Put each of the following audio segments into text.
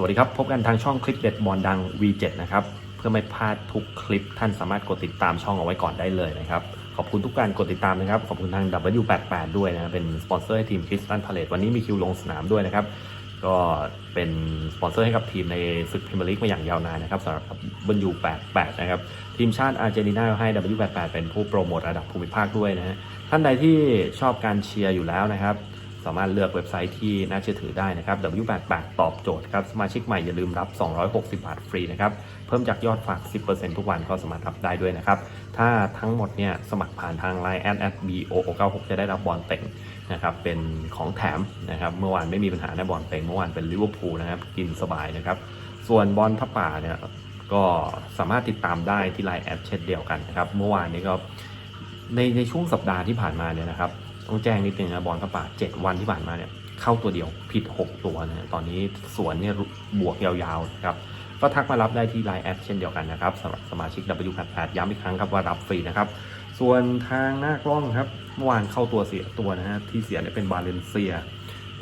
สวัสดีครับ พบกันทางช่องคลิปเด็ดบอลดัง V7 นะครับ เพื่อไม่พลาดทุกคลิปท่านสามารถกดติดตามช่องเอาไว้ก่อนได้เลยนะครับ ขอบคุณทุกการกดติดตามนะครับ ขอบคุณทาง W88 ด้วยนะ เป็นสปอนเซอร์ให้ทีมคริสตันพาเลตวันนี้มีคิวลงสนามด้วยนะครับ ก็เป็นสปอนเซอร์ให้กับทีมในศึกพรีเมียร์ลีกมาอย่างยาวนานนะครับสำหรับ W88 นะครับ ทีมชาติอาร์เจนตินาให้ W88 เป็นผู้โปรโมทระดับภูมิภาคด้วยนะฮะท่านใดที่ชอบการเชียร์อยู่แล้วนะครับามารถเลือกเว็บไซต์ที่น่าเชื่อถือได้นะครับ W88 ตอบโจทย์ครับสมาชิกใหม่อย่าลืมรับ 260 บาทฟรีนะครับ เพิ่มจากยอดฝาก 10%ทุกวันก็สามารถรับได้ด้วยนะครับ ถ้าทั้งหมดเนี่ยสมัครผ่านทาง Line at at bo96 จะได้รับบอลเต็งนะครับเป็นของแถมนะครับเมื่อวานไม่มีปัญหาในบอลเต็งเมื่อวานเป็นลิเวอร์พูลนะครับกินสบายนะครับส่วนบอลพระป่าเนี่ยก็สามารถติดตามได้ที่ Line แอดเช่นเดียวกันนะครับเมื่อวานนี้ก็ในในช่วงสัปดาห์ที่ผ่านมาเนี่ยนะครับ ต้องแจ้งนิดนึงนะบอลกระป่า7วันที่ผ่านมาเนี่ยเข้าตัวเดียวผิด 6 ตัวนะตอนนี้สวนเนี่ยบวกยาวๆนะครับก็ทักมารับได้ที่ Line แอดเช่นเดียวกันนะครับสำหรับสมาชิก W88 ย้ำอีกครั้งครับว่ารับฟรีนะครับ ส่วนทางหน้ากล้องครับเมื่อวานเข้าตัวเสียตัวนะฮะที่เสียเนี่ยเป็นบาเลนเซีย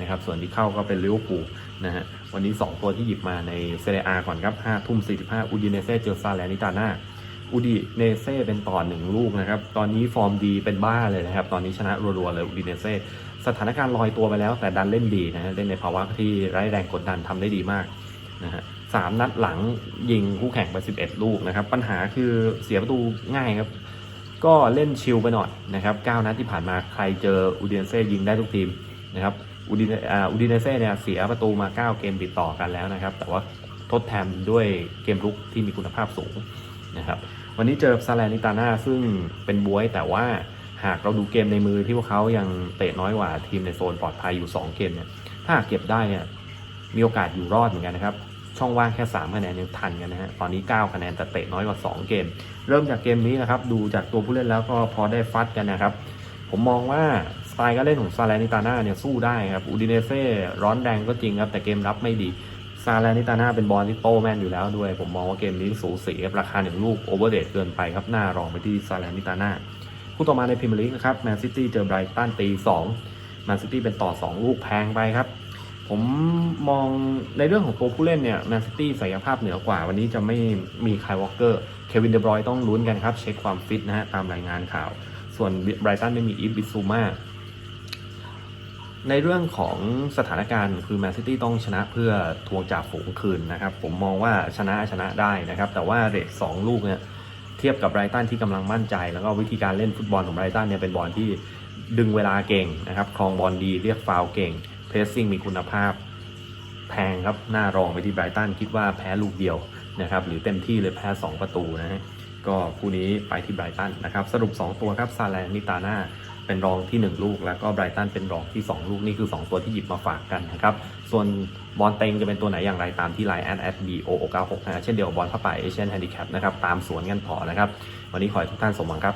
นะครับส่วนที่เข้าก็เป็นลิเวอร์พูลนะฮะวันนี้ 2 ตัวที่หยิบมาในเซเรียอาก่อนครับ5ทุ่ม45อูดิเนเซ่เจอซาแลนิตาน่า อูดิเนเซ่เป็นต่อหนึ่งลูกนะครับ ตอนนี้ฟอร์มดีเป็นบ้าเลยนะครับ ตอนนี้ชนะรัวๆเลยอูดิเนเซ่สถานการณ์ลอยตัวไปแล้ว แต่ดันเล่นดีนะฮะเล่นในภาวะที่ไร้แรงกดดันทำได้ดีมากนะฮะสามนัดหลังยิงคู่แข่งไป11 ลูกนะครับ ปัญหาคือเสียประตูง่ายครับ ก็เล่นชิลไปหน่อยนะครับ9นัดที่ผ่านมาใครเจออูดิเนเซ่ยิงได้ทุกทีมนะครับอูดิเนอูดิเนเซ่เนี่ยเสียประตูมา 9 เกมติดต่อกันแล้วนะครับ แต่ว่าทดแทนด้วยเกมรุกที่มีคุณภาพสูง นะครับวันนี้เจอซาแลนิตาน่าซึ่งเป็นบวยแต่ว่าหากเราดูเกมในมือที่พวกเขายังเตะน้อยกว่าทีมในโซนปลอดภัยอยู่ 2 เกมเนี่ยถ้าหากเก็บได้เนี่ยมีโอกาสอยู่รอดเหมือนกันนะครับช่องว่างแค่ 3 คะแนนยังทันกันนะฮะตอนนี้ 9 คะแนนแต่เตะน้อยกว่า 2 เกม เริ่มจากเกมนี้นะครับดูจากตัวผู้เล่นแล้วก็พอได้ฟัดกันนะครับ ผมมองว่าสไตล์การเล่นของซาแลนิตาน่าเนี่ยสู้ได้ครับอูดิเนเซ่ร้อนแรงก็จริงครับแต่เกมรับไม่ดี ซาแลนิตาน่าเป็นบอลที่โตแม่นอยู่แล้วด้วย ผมมองว่าเกมนี้สูสีราคาหนึ่งลูกโอเวอร์เดทเกินไปครับหน้ารองไปที่ซาแลนิตาน่าคู่ต่อมาในพรีเมียร์ลีกนะครับแมนซิตี้เจอไบรตันตี2แมนซิตี้เป็นต่อ 2 ลูกแพงไปครับ ผมมองในเรื่องของตัวผู้เล่นเนี่ยแมนซิตี้ศักยภาพเหนือกว่า วันนี้จะไม่มีคายวอลเกอร์เควินเดบรอยต้องลุ้นกันครับ เช็คความฟิตนะฮะตามรายงานข่าว ส่วนไบรตันไม่มีอีฟบิซูมา ในเรื่องของสถานการณ์คือแมนซิตี้ต้องชนะเพื่อทวงจ่าฝูงคืนนะครับ ผมมองว่าชนะชนะได้นะครับ แต่ว่าเรทสองลูกเนี่ยเทียบกับไรตันที่กำลังมั่นใจ แล้วก็วิธีการเล่นฟุตบอลของไรตันเนี่ยเป็นบอลที่ดึงเวลาเก่งนะครับครองบอลดีเรียกฟาวเก่งเพรสซิ่งมีคุณภาพแพงครับหน้ารองไปที่ไบรตันคิดว่าแพ้ลูกเดียวนะครับหรือเต็มที่เลยแพ้ 2 ประตูนะฮะ ก็คู่นี้ไปที่ไบรตันนะครับ สรุป 2 ตัวครับซาแลนนิตาน่าเป็นรองที่ 1 ลูก แล้วก็ไบรตันเป็นรองที่ 2 ลูก นี่คือ 2 ตัวที่หยิบมาฝากกันนะครับ ส่วนบอลเต็งจะเป็นตัวไหนอย่างไรตามที่ไลน์แอดแอดบีโอ96นะเช่นเดียวกับบอลผ้าป่าเอเชียนแฮนดิแคปนะครับ ตามสวนกันต่อนะครับ วันนี้ขอให้ทุกท่านสมหวังครับ